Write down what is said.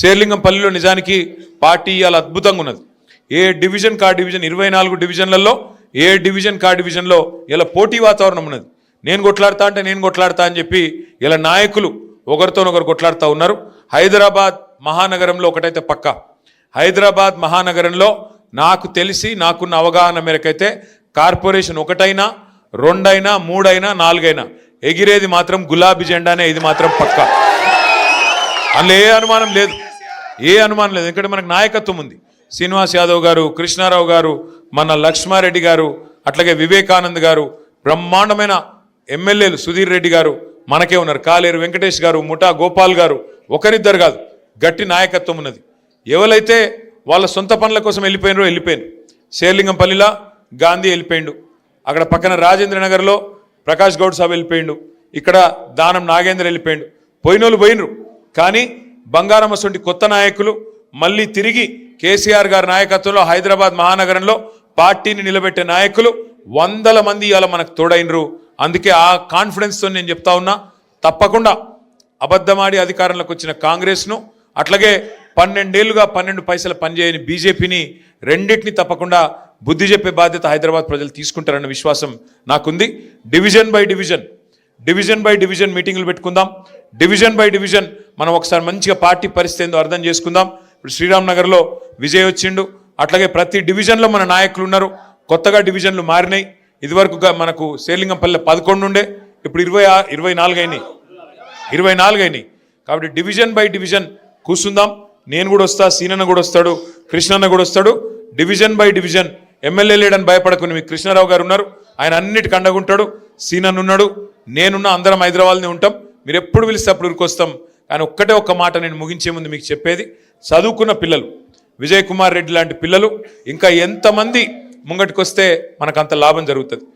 శేర్లింగంపల్లిలో నిజానికి పార్టీ ఇవాళ అద్భుతంగా ఉన్నది. ఏ డివిజన్ కా డివిజన్ ఇరవై నాలుగు డివిజన్లలో ఏ డివిజన్ కా డివిజన్లో ఇలా పోటీ వాతావరణం ఉన్నది. నేను కొట్లాడతా అంటే నేను కొట్లాడతా అని చెప్పి ఇలా నాయకులు ఒకరితోనొకరు కొట్లాడుతూ ఉన్నారు. హైదరాబాద్ మహానగరంలో ఒకటైతే పక్కా. హైదరాబాద్ మహానగరంలో నాకు తెలిసి నాకున్న అవగాహన మేరకైతే కార్పొరేషన్ ఒకటైనా రెండైనా మూడైనా నాలుగైనా. ఎగిరేది మాత్రం గులాబీ జెండానే ఇది మాత్రం పక్కా. అందులో ఏ అనుమానం లేదు. ఏ అనుమానం లేదు. ఎందుకంటే మనకు నాయకత్వం ఉంది. శ్రీనివాస్ యాదవ్ గారు కృష్ణారావు గారు మన లక్ష్మారెడ్డి గారు అట్లాగే వివేకానంద్ గారు బ్రహ్మాండమైన ఎమ్మెల్యేలు సుధీర్ రెడ్డి గారు మనకే ఉన్నారు. కాలేరు వెంకటేష్ గారు ముఠా గోపాల్ గారు ఒకరిద్దరు కాదు. గట్టి నాయకత్వం ఉన్నది. ఎవరైతే వాళ్ళ సొంత పనుల కోసం వెళ్ళిపోయినారో వెళ్ళిపోయింది శేర్లింగంపల్లిలా గాంధీ వెళ్ళిపోయిండు. అక్కడ పక్కన రాజేంద్ర నగర్లో ప్రకాష్ గౌడ్ సాబ్ వెళ్ళిపోయిండు. ఇక్కడ దానం నాగేంద్ర వెళ్ళిపోయిండు. పోయినోళ్ళు పోయినరు. కానీ బంగారం అసొంటి కొత్త నాయకులు మళ్ళీ తిరిగి కేసీఆర్ గారి నాయకత్వంలో హైదరాబాద్ మహానగరంలో పార్టీని నిలబెట్టే నాయకులు వందల మంది ఇవాళ మనకు తోడైనరు. అందుకే ఆ కాన్ఫిడెన్స్తో నేను చెప్తా ఉన్నా తప్పకుండా అబద్ధమాడి అధికారంలోకి వచ్చిన కాంగ్రెస్ను అట్లాగే పన్నెండేళ్ళుగా పన్నెండు పైసల పనిచేయని బీజేపీని రెండింటిని తప్పకుండా బుద్ధి చెప్పే బాధ్యత హైదరాబాద్ ప్రజలు తీసుకుంటారన్న విశ్వాసం నాకుంది. Division by division division by division మీటింగ్లు పెట్టుకుందాం. డివిజన్ బై డివిజన్ మనం ఒకసారి మంచిగా పార్టీ పరిస్థితి ఏందో అర్థం చేసుకుందాం. ఇప్పుడు శ్రీరామ్ నగర్లో విజయ్ వచ్చిండు. అట్లాగే ప్రతి డివిజన్లో మన నాయకులు ఉన్నారు. కొత్తగా డివిజన్లు మారినాయి. ఇదివరకు మనకు శేర్లింగంపల్లి పదకొండు ఉండే. ఇప్పుడు ఇరవై ఆ- ఇరవై నాలుగు అయినాయి. ఇరవై నాలుగు అయినాయి. కాబట్టి డివిజన్ బై డివిజన్ కూర్చుందాం. నేను కూడా వస్తా సీనన్న కూడా వస్తాడు కృష్ణన్న కూడా వస్తాడు. డివిజన్ బై డివిజన్ ఎమ్మెల్యే లేడని భయపడకుని మీ కృష్ణారావు గారు ఉన్నారు. ఆయన అన్నిటికి అండగుంటాడు సీనన్ ఉన్నాడు. నేనున్న అందరం హైదరాబాద్ని ఉంటాం. మీరు ఎప్పుడు పిలిస్తే అప్పుడు ఉరికొస్తాం కానీ ఒక్కటే ఒక్క మాట నేను ముగించే ముందు మీకు చెప్పేది చదువుకున్న పిల్లలు విజయ్ కుమార్ రెడ్డి లాంటి పిల్లలు ఇంకా ఎంతమంది ముంగటికొస్తే మనకు అంత లాభం జరుగుతుంది.